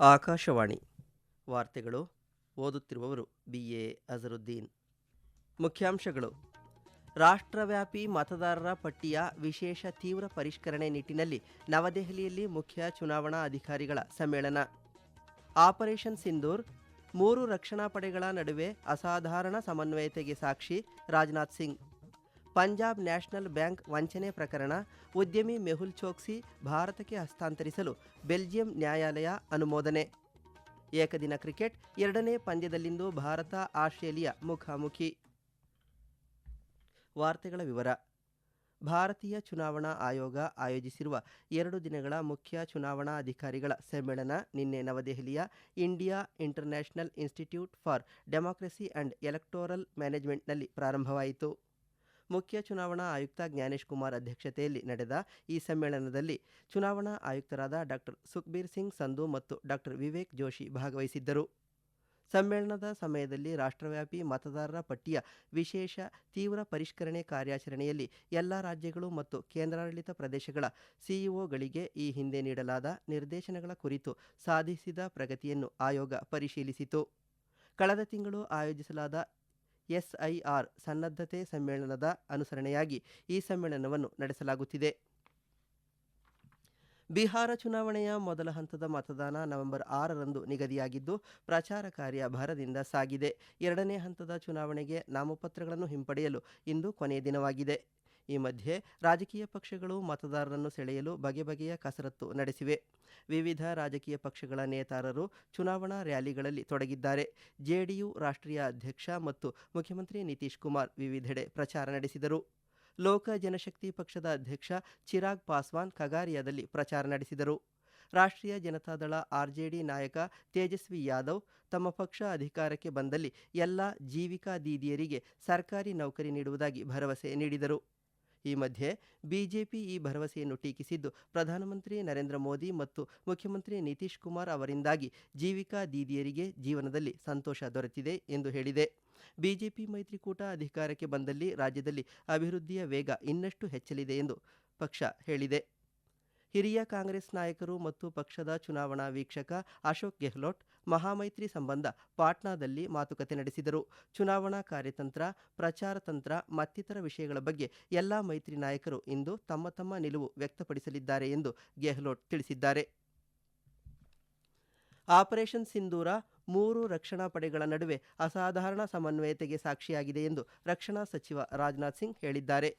ಆಕಾಶವಾಣಿ ವಾರ್ತೆಗಳು ಓದುತ್ತಿರುವವರು B. A. Azharuddin. ಮುಖ್ಯಾಂಶಗಳು. ರಾಷ್ಟ್ರವ್ಯಾಪಿ ಮತದಾರರ ಪಟ್ಟಿಯ ವಿಶೇಷ ತೀವ್ರ ಪರಿಷ್ಕರಣೆ ನಿಟ್ಟಿನಲ್ಲಿ ನವದೆಹಲಿಯಲ್ಲಿ ಮುಖ್ಯ ಚುನಾವಣಾ ಅಧಿಕಾರಿಗಳ ಸಮ್ಮೇಳನ. ಆಪರೇಷನ್ ಸಿಂಧೂರ್, ಮೂರು ರಕ್ಷಣಾ ಪಡೆಗಳ ನಡುವೆ ಅಸಾಧಾರಣ ಸಮನ್ವಯತೆಗೆ ಸಾಕ್ಷಿ ರಾಜನಾಥ್ ಸಿಂಗ್. ಪಂಜಾಬ್ ನ್ಯಾಷನಲ್ ಬ್ಯಾಂಕ್ ವಂಚನೆ ಪ್ರಕರಣ ಉದ್ಯಮಿ ಮೆಹುಲ್ ಚೋಕ್ಸಿ ಭಾರತಕ್ಕೆ ಹಸ್ತಾಂತರಿಸಲು ಬೆಲ್ಜಿಯಂ ನ್ಯಾಯಾಲಯ ಅನುಮೋದನೆ. ಏಕದಿನ ಕ್ರಿಕೆಟ್ ಎರಡನೇ ಪಂದ್ಯದಲ್ಲಿಂದು ಭಾರತ ಆಸ್ಟ್ರೇಲಿಯಾ ಮುಖಾಮುಖಿ. ವಾರ್ತೆಗಳ ವಿವರ. ಭಾರತೀಯ ಚುನಾವಣಾ ಆಯೋಗ ಆಯೋಜಿಸಿರುವ ಎರಡು ದಿನಗಳ ಮುಖ್ಯ ಚುನಾವಣಾ ಅಧಿಕಾರಿಗಳ ಸಮ್ಮೇಳನ ನಿನ್ನೆ ನವದೆಹಲಿಯ India international institute for democracy and electoral ಮ್ಯಾನೇಜ್ಮೆಂಟ್ನಲ್ಲಿ ಪ್ರಾರಂಭವಾಯಿತು. ಮುಖ್ಯ ಚುನಾವಣಾ ಆಯುಕ್ತ ಜ್ಞಾನೇಶ್ ಕುಮಾರ್ ಅಧ್ಯಕ್ಷತೆಯಲ್ಲಿ ನಡೆದ ಈ ಸಮ್ಮೇಳನದಲ್ಲಿ ಚುನಾವಣಾ ಆಯುಕ್ತರಾದ ಡಾಕ್ಟರ್ ಸುಖ್ಬೀರ್ ಸಿಂಗ್ ಸಂಧು ಮತ್ತು ಡಾಕ್ಟರ್ ವಿವೇಕ್ ಜೋಶಿ ಭಾಗವಹಿಸಿದ್ದರು. ಸಮ್ಮೇಳನದ ಸಮಯದಲ್ಲಿ ರಾಷ್ಟ್ರವ್ಯಾಪಿ ಮತದಾರರ ಪಟ್ಟಿಯ ವಿಶೇಷ ತೀವ್ರ ಪರಿಷ್ಕರಣೆ ಕಾರ್ಯಾಚರಣೆಯಲ್ಲಿ ಎಲ್ಲ ರಾಜ್ಯಗಳು ಮತ್ತು ಕೇಂದ್ರಾಡಳಿತ ಪ್ರದೇಶಗಳ ಸಿಇಒಗಳಿಗೆ ಈ ಹಿಂದೆ ನೀಡಲಾದ ನಿರ್ದೇಶನಗಳ ಕುರಿತು ಸಾಧಿಸಿದ ಪ್ರಗತಿಯನ್ನು ಆಯೋಗ ಪರಿಶೀಲಿಸಿತು. ಕಳೆದ ತಿಂಗಳು ಆಯೋಜಿಸಲಾದ ಎಸ್ಐಆರ್ ಸನ್ನದ್ಧತೆ ಸಮ್ಮೇಳನದ ಅನುಸರಣೆಯಾಗಿ ಈ ಸಮ್ಮೇಳನವನ್ನು ನಡೆಸಲಾಗುತ್ತಿದೆ. ಬಿಹಾರ ಚುನಾವಣೆಯ ಮೊದಲ ಹಂತದ ಮತದಾನ ನವೆಂಬರ್ ಆರರಂದು ನಿಗದಿಯಾಗಿದ್ದು, ಪ್ರಚಾರ ಕಾರ್ಯ ಭರದಿಂದ ಸಾಗಿದೆ. ಎರಡನೇ ಹಂತದ ಚುನಾವಣೆಗೆ ನಾಮಪತ್ರಗಳನ್ನು ಹಿಂಪಡೆಯಲು ಇಂದು ಕೊನೆಯ ದಿನವಾಗಿದೆ. ಈ ಮಧ್ಯೆ ರಾಜಕೀಯ ಪಕ್ಷಗಳು ಮತದಾರರನ್ನು ಸೆಳೆಯಲು ಬಗೆ ಬಗೆಯ ಕಸರತ್ತು ನಡೆಸಿವೆ. ವಿವಿಧ ರಾಜಕೀಯ ಪಕ್ಷಗಳ ನೇತಾರರು ಚುನಾವಣಾ ರ್ಯಾಲಿಗಳಲ್ಲಿ ತೊಡಗಿದ್ದಾರೆ. ಜೆಡಿಯು ರಾಷ್ಟ್ರೀಯ ಅಧ್ಯಕ್ಷ ಮತ್ತು ಮುಖ್ಯಮಂತ್ರಿ ನಿತೀಶ್ ಕುಮಾರ್ ವಿವಿಧೆಡೆ ಪ್ರಚಾರ ನಡೆಸಿದರು. ಲೋಕ ಜನಶಕ್ತಿ ಪಕ್ಷದ ಅಧ್ಯಕ್ಷ ಚಿರಾಗ್ ಪಾಸ್ವಾನ್ ಖಗಾರಿಯಾದಲ್ಲಿ ಪ್ರಚಾರ ನಡೆಸಿದರು. ರಾಷ್ಟ್ರೀಯ ಜನತಾದಳ ಆರ್ಜೆಡಿ ನಾಯಕ ತೇಜಸ್ವಿ ಯಾದವ್ ತಮ್ಮ ಪಕ್ಷ ಅಧಿಕಾರಕ್ಕೆ ಬಂದಲ್ಲಿ ಎಲ್ಲ ಜೀವಿಕಾ ದೀದಿಯರಿಗೆ ಸರ್ಕಾರಿ ನೌಕರಿ ನೀಡುವುದಾಗಿ ಭರವಸೆ ನೀಡಿದರು. ಈ ಮಧ್ಯೆ ಬಿಜೆಪಿ ಈ ಭರವಸೆಯನ್ನು ಟೀಕಿಸಿದ್ದು ಪ್ರಧಾನಮಂತ್ರಿ ನರೇಂದ್ರ ಮೋದಿ ಮತ್ತು ಮುಖ್ಯಮಂತ್ರಿ ನಿತೀಶ್ ಕುಮಾರ್ ಅವರಿಂದಾಗಿ ಜೀವಿಕಾ ದೀದಿಯರಿಗೆ ಜೀವನದಲ್ಲಿ ಸಂತೋಷ ದೊರೆತಿದೆ ಎಂದು ಹೇಳಿದೆ. ಬಿಜೆಪಿ ಮೈತ್ರಿಕೂಟ ಅಧಿಕಾರಕ್ಕೆ ಬಂದಲ್ಲಿ ರಾಜ್ಯದಲ್ಲಿ ಅಭಿವೃದ್ಧಿಯ ವೇಗ ಇನ್ನಷ್ಟು ಹೆಚ್ಚಲಿದೆ ಎಂದು ಪಕ್ಷ ಹೇಳಿದೆ. ಹಿರಿಯ ಕಾಂಗ್ರೆಸ್ ನಾಯಕರು ಮತ್ತು ಪಕ್ಷದ ಚುನಾವಣಾ ವೀಕ್ಷಕ ಅಶೋಕ್ ಗೆಹ್ಲೋಟ್ ಮಹಾಮೈತ್ರಿ ಸಂಬಂಧ ಪಾಟ್ನಾದಲ್ಲಿ ಮಾತುಕತೆ ನಡೆಸಿದರು. ಚುನಾವಣಾ ಕಾರ್ಯತಂತ್ರ, ಪ್ರಚಾರ ತಂತ್ರ, ಮತ್ತಿತರ ವಿಷಯಗಳ ಬಗ್ಗೆ ಎಲ್ಲಾ ಮೈತ್ರಿ ನಾಯಕರು ಇಂದು ತಮ್ಮ ತಮ್ಮ ನಿಲುವು ವ್ಯಕ್ತಪಡಿಸಲಿದ್ದಾರೆ ಎಂದು ಗೆಹ್ಲೋಟ್ ತಿಳಿಸಿದ್ದಾರೆ. ಆಪರೇಷನ್ ಸಿಂಧೂರ ಮೂರು ರಕ್ಷಣಾ ಪಡೆಗಳ ನಡುವೆ ಅಸಾಧಾರಣ ಸಮನ್ವಯತೆಗೆ ಸಾಕ್ಷಿಯಾಗಿದೆ ಎಂದು ರಕ್ಷಣಾ ಸಚಿವ ರಾಜನಾಥ್ ಸಿಂಗ್ ಹೇಳಿದ್ದಾರೆ.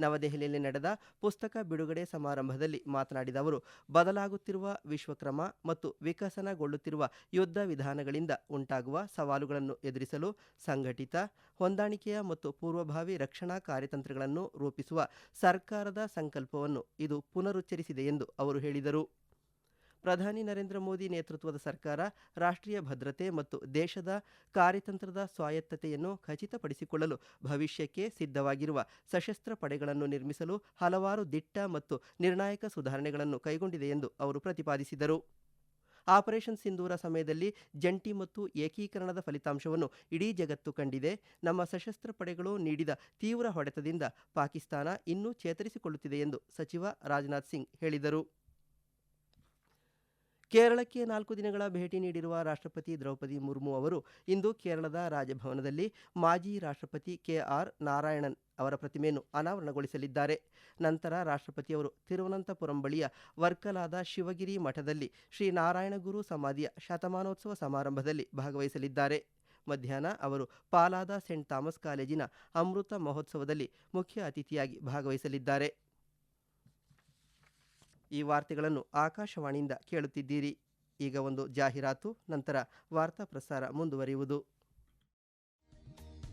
ನವದೆಹಲಿಯಲ್ಲಿ ನಡೆದ ಪುಸ್ತಕ ಬಿಡುಗಡೆ ಸಮಾರಂಭದಲ್ಲಿ ಮಾತನಾಡಿದ ಅವರು, ಬದಲಾಗುತ್ತಿರುವ ವಿಶ್ವಕ್ರಮ ಮತ್ತು ವಿಕಸನಗೊಳ್ಳುತ್ತಿರುವ ಯುದ್ಧ ವಿಧಾನಗಳಿಂದ ಉಂಟಾಗುವ ಸವಾಲುಗಳನ್ನು ಎದುರಿಸಲು ಸಂಘಟಿತ, ಹೊಂದಾಣಿಕೆಯ ಮತ್ತು ಪೂರ್ವಭಾವಿ ರಕ್ಷಣಾ ಕಾರ್ಯತಂತ್ರಗಳನ್ನು ರೂಪಿಸುವ ಸರ್ಕಾರದ ಸಂಕಲ್ಪವನ್ನು ಇದು ಪುನರುಚ್ಚರಿಸಿದೆ ಎಂದು ಅವರು ಹೇಳಿದರು. ಪ್ರಧಾನಿ ನರೇಂದ್ರ ಮೋದಿ ನೇತೃತ್ವದ ಸರ್ಕಾರ ರಾಷ್ಟ್ರೀಯ ಭದ್ರತೆ ಮತ್ತು ದೇಶದ ಕಾರ್ಯತಂತ್ರದ ಸ್ವಾಯತ್ತತೆಯನ್ನು ಖಚಿತಪಡಿಸಿಕೊಳ್ಳಲು ಭವಿಷ್ಯಕ್ಕೆ ಸಿದ್ಧವಾಗಿರುವ ಸಶಸ್ತ್ರ ಪಡೆಗಳನ್ನು ನಿರ್ಮಿಸಲು ಹಲವಾರು ದಿಟ್ಟ ಮತ್ತು ನಿರ್ಣಾಯಕ ಸುಧಾರಣೆಗಳನ್ನು ಕೈಗೊಂಡಿದೆ ಎಂದು ಅವರು ಪ್ರತಿಪಾದಿಸಿದರು. ಆಪರೇಷನ್ ಸಿಂಧೂರ ಸಮಯದಲ್ಲಿ ಜಂಟಿ ಮತ್ತು ಏಕೀಕರಣದ ಫಲಿತಾಂಶವನ್ನು ಇಡೀ ಜಗತ್ತು ಕಂಡಿದೆ. ನಮ್ಮ ಸಶಸ್ತ್ರ ಪಡೆಗಳು ನೀಡಿದ ತೀವ್ರ ಹೊಡೆತದಿಂದ ಪಾಕಿಸ್ತಾನ ಇನ್ನೂ ಚೇತರಿಸಿಕೊಳ್ಳುತ್ತಿದೆ ಎಂದು ಸಚಿವ ರಾಜನಾಥ್ ಸಿಂಗ್ ಹೇಳಿದರು. ಕೇರಳಕ್ಕೆ ನಾಲ್ಕು ದಿನಗಳ ಭೇಟಿ ನೀಡಿರುವ ರಾಷ್ಟ್ರಪತಿ ದ್ರೌಪದಿ ಮುರ್ಮು ಅವರು ಇಂದು ಕೇರಳದ ರಾಜಭವನದಲ್ಲಿ ಮಾಜಿ ರಾಷ್ಟ್ರಪತಿ ಕೆಆರ್ ನಾರಾಯಣನ್ ಅವರ ಪ್ರತಿಮೆಯನ್ನು ಅನಾವರಣಗೊಳಿಸಲಿದ್ದಾರೆ. ನಂತರ ರಾಷ್ಟ್ರಪತಿಯವರು ತಿರುವನಂತಪುರಂ ಬಳಿಯ ವರ್ಕಲಾದ ಶಿವಗಿರಿ ಮಠದಲ್ಲಿ ಶ್ರೀ ನಾರಾಯಣಗುರು ಸಮಾಧಿಯ ಶತಮಾನೋತ್ಸವ ಸಮಾರಂಭದಲ್ಲಿ ಭಾಗವಹಿಸಲಿದ್ದಾರೆ. ಮಧ್ಯಾಹ್ನ ಅವರು ಪಾಲಾದ ಸೆಂಟ್ ಥಾಮಸ್ ಕಾಲೇಜಿನ ಅಮೃತ ಮಹೋತ್ಸವದಲ್ಲಿ ಮುಖ್ಯ ಅತಿಥಿಯಾಗಿ ಭಾಗವಹಿಸಲಿದ್ದಾರೆ. ಈ ವಾರ್ತೆಗಳನ್ನು ಆಕಾಶವಾಣಿಯಿಂದ ಕೇಳುತ್ತಿದ್ದೀರಿ. ಈಗ ಒಂದು ಜಾಹೀರಾತು ನಂತರ ವಾರ್ತಾ ಪ್ರಸಾರ ಮುಂದುವರಿಯುವುದು.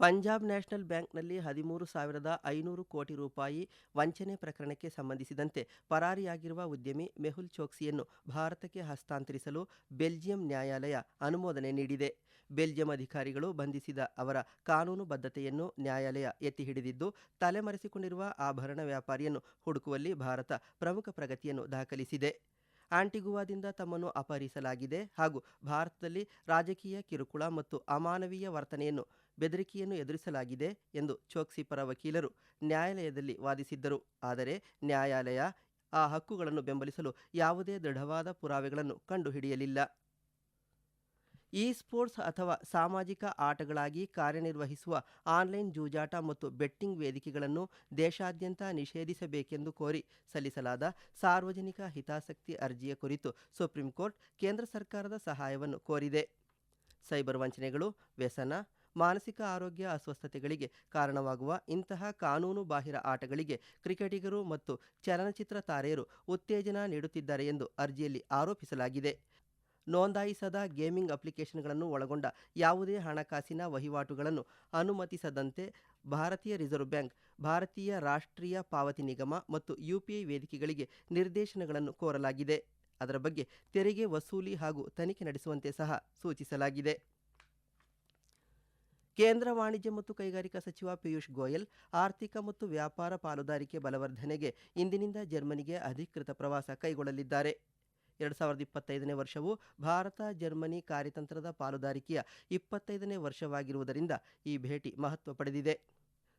ಪಂಜಾಬ್ ನ್ಯಾಷನಲ್ ಬ್ಯಾಂಕ್ನಲ್ಲಿ ಹದಿಮೂರು ಸಾವಿರದ ಐನೂರು ಕೋಟಿ ರೂಪಾಯಿ ವಂಚನೆ ಪ್ರಕರಣಕ್ಕೆ ಸಂಬಂಧಿಸಿದಂತೆ ಪರಾರಿಯಾಗಿರುವ ಉದ್ಯಮಿ ಮೆಹುಲ್ ಚೋಕ್ಸಿಯನ್ನು ಭಾರತಕ್ಕೆ ಹಸ್ತಾಂತರಿಸಲು ಬೆಲ್ಜಿಯಂ ನ್ಯಾಯಾಲಯ ಅನುಮೋದನೆ ನೀಡಿದೆ. ಬೆಲ್ಜಿಯಂ ಅಧಿಕಾರಿಗಳು ಬಂಧಿಸಿದ ಅವರ ಕಾನೂನು ಬದ್ಧತೆಯನ್ನು ನ್ಯಾಯಾಲಯ ಎತ್ತಿಹಿಡಿದಿದ್ದು ತಲೆಮರೆಸಿಕೊಂಡಿರುವ ಆಭರಣ ವ್ಯಾಪಾರಿಯನ್ನು ಹುಡುಕುವಲ್ಲಿ ಭಾರತ ಪ್ರಮುಖ ಪ್ರಗತಿಯನ್ನು ದಾಖಲಿಸಿದೆ. ಆಂಟಿಗುವಾದಿಂದ ತಮ್ಮನ್ನು ಅಪಹರಿಸಲಾಗಿದೆ ಹಾಗೂ ಭಾರತದಲ್ಲಿ ರಾಜಕೀಯ ಕಿರುಕುಳ ಮತ್ತು ಅಮಾನವೀಯ ವರ್ತನೆಯನ್ನು ಬೆದರಿಕೆಯನ್ನು ಎದುರಿಸಲಾಗಿದೆ ಎಂದು ಚೋಕ್ಸಿ ಪರ ವಕೀಲರು ನ್ಯಾಯಾಲಯದಲ್ಲಿ ವಾದಿಸಿದ್ದರು. ಆದರೆ ನ್ಯಾಯಾಲಯ ಆ ಹಕ್ಕುಗಳನ್ನು ಬೆಂಬಲಿಸಲು ಯಾವುದೇ ದೃಢವಾದ ಪುರಾವೆಗಳನ್ನು ಕಂಡುಹಿಡಿಯಲಿಲ್ಲ. ಇ ಸ್ಪೋರ್ಟ್ಸ್ ಅಥವಾ ಸಾಮಾಜಿಕ ಆಟಗಳಾಗಿ ಕಾರ್ಯನಿರ್ವಹಿಸುವ ಆನ್ಲೈನ್ ಜೂಜಾಟ ಮತ್ತು ಬೆಟ್ಟಿಂಗ್ ವೇದಿಕೆಗಳನ್ನು ದೇಶಾದ್ಯಂತ ನಿಷೇಧಿಸಬೇಕೆಂದು ಕೋರಿ ಸಲ್ಲಿಸಲಾದ ಸಾರ್ವಜನಿಕ ಹಿತಾಸಕ್ತಿ ಅರ್ಜಿಯ ಕುರಿತು ಸುಪ್ರೀಂ ಕೋರ್ಟ್ ಕೇಂದ್ರ ಸರ್ಕಾರದ ಸಹಾಯವನ್ನು ಕೋರಿದೆ. ಸೈಬರ್ ವಂಚನೆಗಳು, ವ್ಯಸನ, ಮಾನಸಿಕ ಆರೋಗ್ಯ ಅಸ್ವಸ್ಥತೆಗಳಿಗೆ ಕಾರಣವಾಗುವ ಇಂತಹ ಕಾನೂನು ಬಾಹಿರ ಆಟಗಳಿಗೆ ಕ್ರಿಕೆಟಿಗರು ಮತ್ತು ಚಲನಚಿತ್ರ ತಾರೆಯರು ಉತ್ತೇಜನ ನೀಡುತ್ತಿದ್ದಾರೆ ಎಂದು ಅರ್ಜಿಯಲ್ಲಿ ಆರೋಪಿಸಲಾಗಿದೆ. ನೋಂದಾಯಿಸದ ಗೇಮಿಂಗ್ ಅಪ್ಲಿಕೇಶನ್ಗಳನ್ನು ಒಳಗೊಂಡ ಯಾವುದೇ ಹಣಕಾಸಿನ ವಹಿವಾಟುಗಳನ್ನು ಅನುಮತಿಸದಂತೆ ಭಾರತೀಯ ರಿಸರ್ವ್ ಬ್ಯಾಂಕ್, ಭಾರತೀಯ ರಾಷ್ಟ್ರೀಯ ಪಾವತಿ ನಿಗಮ ಮತ್ತು ಯುಪಿಐ ವೇದಿಕೆಗಳಿಗೆ ನಿರ್ದೇಶನಗಳನ್ನು ಕೋರಲಾಗಿದೆ. ಅದರ ಬಗ್ಗೆ ತೆರಿಗೆ ವಸೂಲಿ ಹಾಗೂ ತನಿಖೆ ನಡೆಸುವಂತೆ ಸಹ ಸೂಚಿಸಲಾಗಿದೆ. ಕೇಂದ್ರ ವಾಣಿಜ್ಯ ಮತ್ತು ಕೈಗಾರಿಕಾ ಸಚಿವ ಪಿಯೂಷ್ ಗೋಯಲ್ ಆರ್ಥಿಕ ಮತ್ತು ವ್ಯಾಪಾರ ಪಾಲುದಾರಿಕೆ ಬಲವರ್ಧನೆಗೆ ಇಂದಿನಿಂದ ಜರ್ಮನಿಗೆ ಅಧಿಕೃತ ಪ್ರವಾಸ ಕೈಗೊಳ್ಳಲಿದ್ದಾರೆ. ಎರಡು ಸಾವಿರದ ಇಪ್ಪತ್ತೈದನೇ ವರ್ಷವು ಭಾರತ ಜರ್ಮನಿ ಕಾರ್ಯತಂತ್ರದ ಪಾಲುದಾರಿಕೆಯ ಇಪ್ಪತ್ತೈದನೇ ವರ್ಷವಾಗಿರುವುದರಿಂದ ಈ ಭೇಟಿ ಮಹತ್ವ ಪಡೆದಿದೆ.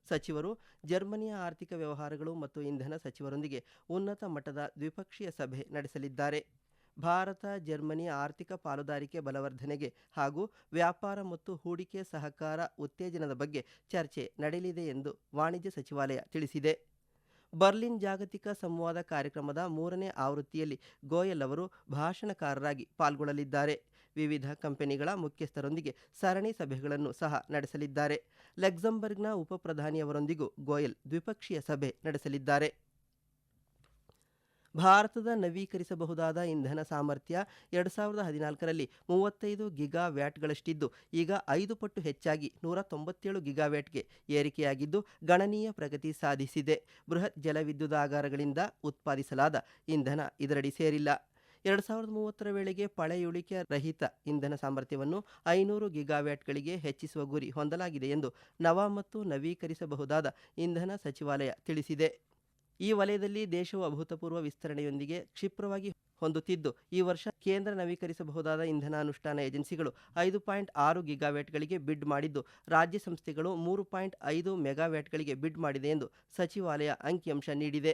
ಸಚಿವರು ಜರ್ಮನಿಯ ಆರ್ಥಿಕ ವ್ಯವಹಾರಗಳು ಮತ್ತು ಇಂಧನ ಸಚಿವರೊಂದಿಗೆ ಉನ್ನತ ಮಟ್ಟದ ದ್ವಿಪಕ್ಷೀಯ ಸಭೆ ನಡೆಸಲಿದ್ದಾರೆ. ಭಾರತ ಜರ್ಮನಿ ಆರ್ಥಿಕ ಪಾಲುದಾರಿಕೆ ಬಲವರ್ಧನೆಗೆ ಹಾಗೂ ವ್ಯಾಪಾರ ಮತ್ತು ಹೂಡಿಕೆ ಸಹಕಾರ ಉತ್ತೇಜನದ ಬಗ್ಗೆ ಚರ್ಚೆ ನಡೆಯಲಿದೆ ಎಂದು ವಾಣಿಜ್ಯ ಸಚಿವಾಲಯ ತಿಳಿಸಿದೆ. ಬರ್ಲಿನ್ ಜಾಗತಿಕ ಸಂವಾದ ಕಾರ್ಯಕ್ರಮದ ಮೂರನೇ ಆವೃತ್ತಿಯಲ್ಲಿ ಗೋಯಲ್ ಅವರು ಭಾಷಣಕಾರರಾಗಿ ಪಾಲ್ಗೊಳ್ಳಲಿದ್ದಾರೆ. ವಿವಿಧ ಕಂಪನಿಗಳ ಮುಖ್ಯಸ್ಥರೊಂದಿಗೆ ಸರಣಿ ಸಭೆಗಳನ್ನು ಸಹ ನಡೆಸಲಿದ್ದಾರೆ. ಲೆಕ್ಸಂಬರ್ಗ್ನ ಉಪ ಪ್ರಧಾನಿಯವರೊಂದಿಗೂ ಗೋಯಲ್ ದ್ವಿಪಕ್ಷೀಯ ಸಭೆ ನಡೆಸಲಿದ್ದಾರೆ. ಭಾರತದ ನವೀಕರಿಸಬಹುದಾದ ಇಂಧನ ಸಾಮರ್ಥ್ಯ ಎರಡು ಸಾವಿರದ ಹದಿನಾಲ್ಕರಲ್ಲಿ ಮೂವತ್ತೈದು ಗಿಗಾ ವ್ಯಾಟ್ಗಳಷ್ಟಿದ್ದು ಈಗ ಐದು ಪಟ್ಟು ಹೆಚ್ಚಾಗಿ ನೂರ ತೊಂಬತ್ತೇಳು ಗಿಗಾವ್ಯಾಟ್ಗೆ ಏರಿಕೆಯಾಗಿದ್ದು, ಗಣನೀಯ ಪ್ರಗತಿ ಸಾಧಿಸಿದೆ. ಬೃಹತ್ ಜಲವಿದ್ಯುದಾಗಾರಗಳಿಂದ ಉತ್ಪಾದಿಸಲಾದ ಇಂಧನ ಇದರಡಿ ಸೇರಿಲ್ಲ. ಎರಡು ಸಾವಿರದ ಮೂವತ್ತರ ವೇಳೆಗೆ ಪಳೆಯುಳಿಕೆ ರಹಿತ ಇಂಧನ ಸಾಮರ್ಥ್ಯವನ್ನು ಐನೂರು ಗಿಗಾವ್ಯಾಟ್ಗಳಿಗೆ ಹೆಚ್ಚಿಸುವ ಗುರಿ ಹೊಂದಲಾಗಿದೆ ಎಂದು ನವ ಮತ್ತು ನವೀಕರಿಸಬಹುದಾದ ಇಂಧನ ಸಚಿವಾಲಯ ತಿಳಿಸಿದೆ. ಈ ವಲಯದಲ್ಲಿ ದೇಶವು ಅಭೂತಪೂರ್ವ ವಿಸ್ತರಣೆಯೊಂದಿಗೆ ಕ್ಷಿಪ್ರವಾಗಿ ಹೊಂದುತ್ತಿದ್ದು, ಈ ವರ್ಷ ಕೇಂದ್ರ ನವೀಕರಿಸಬಹುದಾದ ಇಂಧನ ಅನುಷ್ಠಾನ ಏಜೆನ್ಸಿಗಳು ಐದು ಪಾಯಿಂಟ್ ಆರು ಗಿಗಾವ್ಯಾಟ್ಗಳಿಗೆ ಬಿಡ್ ಮಾಡಿದ್ದು, ರಾಜ್ಯ ಸಂಸ್ಥೆಗಳು ಮೂರು ಪಾಯಿಂಟ್ ಐದು ಮೆಗಾವ್ಯಾಟ್ಗಳಿಗೆ ಬಿಡ್ ಮಾಡಿದೆ ಎಂದು ಸಚಿವಾಲಯ ಅಂಕಿಅಂಶ ನೀಡಿದೆ.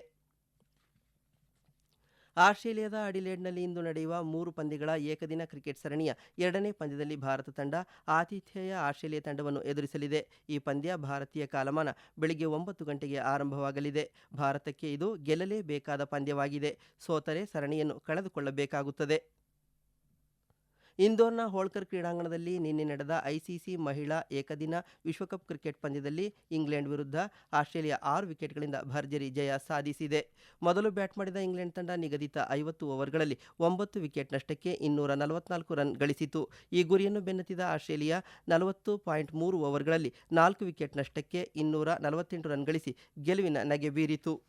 ಆಸ್ಟ್ರೇಲಿಯಾದ ಅಡಿಲೇಡ್ನಲ್ಲಿ ಇಂದು ನಡೆಯುವ ಮೂರು ಪಂದ್ಯಗಳ ಏಕದಿನ ಕ್ರಿಕೆಟ್ ಸರಣಿಯ ಎರಡನೇ ಪಂದ್ಯದಲ್ಲಿ ಭಾರತ ತಂಡ ಆತಿಥೇಯ ಆಸ್ಟ್ರೇಲಿಯಾ ತಂಡವನ್ನು ಎದುರಿಸಲಿದೆ. ಈ ಪಂದ್ಯ ಭಾರತೀಯ ಕಾಲಮಾನ ಬೆಳಿಗ್ಗೆ ಒಂಬತ್ತು ಗಂಟೆಗೆ ಆರಂಭವಾಗಲಿದೆ. ಭಾರತಕ್ಕೆ ಇದು ಗೆಲ್ಲಲೇಬೇಕಾದ ಪಂದ್ಯವಾಗಿದೆ. ಸೋತರೆ ಸರಣಿಯನ್ನು ಕಳೆದುಕೊಳ್ಳಬೇಕಾಗುತ್ತದೆ. ಇಂದೋರ್ನ ಹೋಳ್ಕರ್ ಕ್ರೀಡಾಂಗಣದಲ್ಲಿ ನಿನ್ನೆ ನಡೆದ ಐಸಿಸಿ ಮಹಿಳಾ ಏಕದಿನ ವಿಶ್ವಕಪ್ ಕ್ರಿಕೆಟ್ ಪಂದ್ಯದಲ್ಲಿ ಇಂಗ್ಲೆಂಡ್ ವಿರುದ್ಧ ಆಸ್ಟ್ರೇಲಿಯಾ ಆರು ವಿಕೆಟ್ಗಳಿಂದ ಭರ್ಜರಿ ಜಯ ಸಾಧಿಸಿದೆ. ಮೊದಲು ಬ್ಯಾಟ್ ಮಾಡಿದ ಇಂಗ್ಲೆಂಡ್ ತಂಡ ನಿಗದಿತ ಐವತ್ತು ಓವರ್ಗಳಲ್ಲಿ ಒಂಬತ್ತು ವಿಕೆಟ್ ನಷ್ಟಕ್ಕೆ ಇನ್ನೂರ ನಲವತ್ನಾಲ್ಕು ರನ್ ಗಳಿಸಿತು. ಈ ಗುರಿಯನ್ನು ಬೆನ್ನತ್ತಿದ ಆಸ್ಟ್ರೇಲಿಯಾ ನಲವತ್ತು ಪಾಯಿಂಟ್ ಮೂರು ಓವರ್ಗಳಲ್ಲಿ ನಾಲ್ಕು ವಿಕೆಟ್ ನಷ್ಟಕ್ಕೆ ಇನ್ನೂರ ನಲವತ್ತೆಂಟು ರನ್ ಗಳಿಸಿ ಗೆಲುವಿನ ನಗೆ ಬೀರಿತು.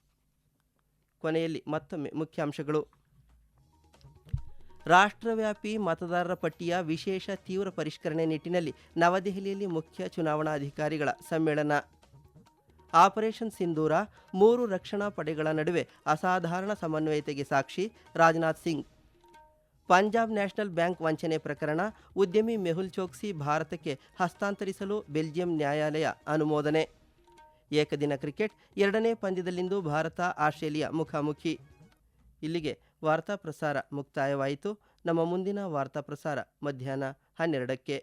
ಕೊನೆಯಲ್ಲಿ ಮತ್ತೊಮ್ಮೆ ಮುಖ್ಯಾಂಶಗಳು. ರಾಷ್ಟ್ರವ್ಯಾಪಿ ಮತದಾರರ ಪಟ್ಟಿಯ ವಿಶೇಷ ತೀವ್ರ ಪರಿಷ್ಕರಣೆ ನಿಟ್ಟಿನಲ್ಲಿ ನವದೆಹಲಿಯಲ್ಲಿ ಮುಖ್ಯ ಚುನಾವಣಾಧಿಕಾರಿಗಳ ಸಮ್ಮೇಳನ. ಆಪರೇಷನ್ ಸಿಂಧೂರ ಮೂರು ರಕ್ಷಣಾ ಪಡೆಗಳ ನಡುವೆ ಅಸಾಧಾರಣ ಸಮನ್ವಯತೆಗೆ ಸಾಕ್ಷಿ ರಾಜನಾಥ್ ಸಿಂಗ್. ಪಂಜಾಬ್ ನ್ಯಾಷನಲ್ ಬ್ಯಾಂಕ್ ವಂಚನೆ ಪ್ರಕರಣ ಉದ್ಯಮಿ ಮೆಹುಲ್ ಚೋಕ್ಸಿ ಭಾರತಕ್ಕೆ ಹಸ್ತಾಂತರಿಸಲು ಬೆಲ್ಜಿಯಂ ನ್ಯಾಯಾಲಯ ಅನುಮೋದನೆ. ಏಕದಿನ ಕ್ರಿಕೆಟ್ ಎರಡನೇ ಪಂದ್ಯದಲ್ಲಿಂದು ಭಾರತ ಆಸ್ಟ್ರೇಲಿಯಾ ಮುಖಾಮುಖಿ. ಇಲ್ಲಿಗೆ ವಾರ್ತಾ ಪ್ರಸಾರ ಮುಕ್ತಾಯವಾಯಿತು. ನಮ್ಮ ಮುಂದಿನ ವಾರ್ತಾ ಪ್ರಸಾರ ಮಧ್ಯಾಹ್ನ ಹನ್ನೆರಡಕ್ಕೆ.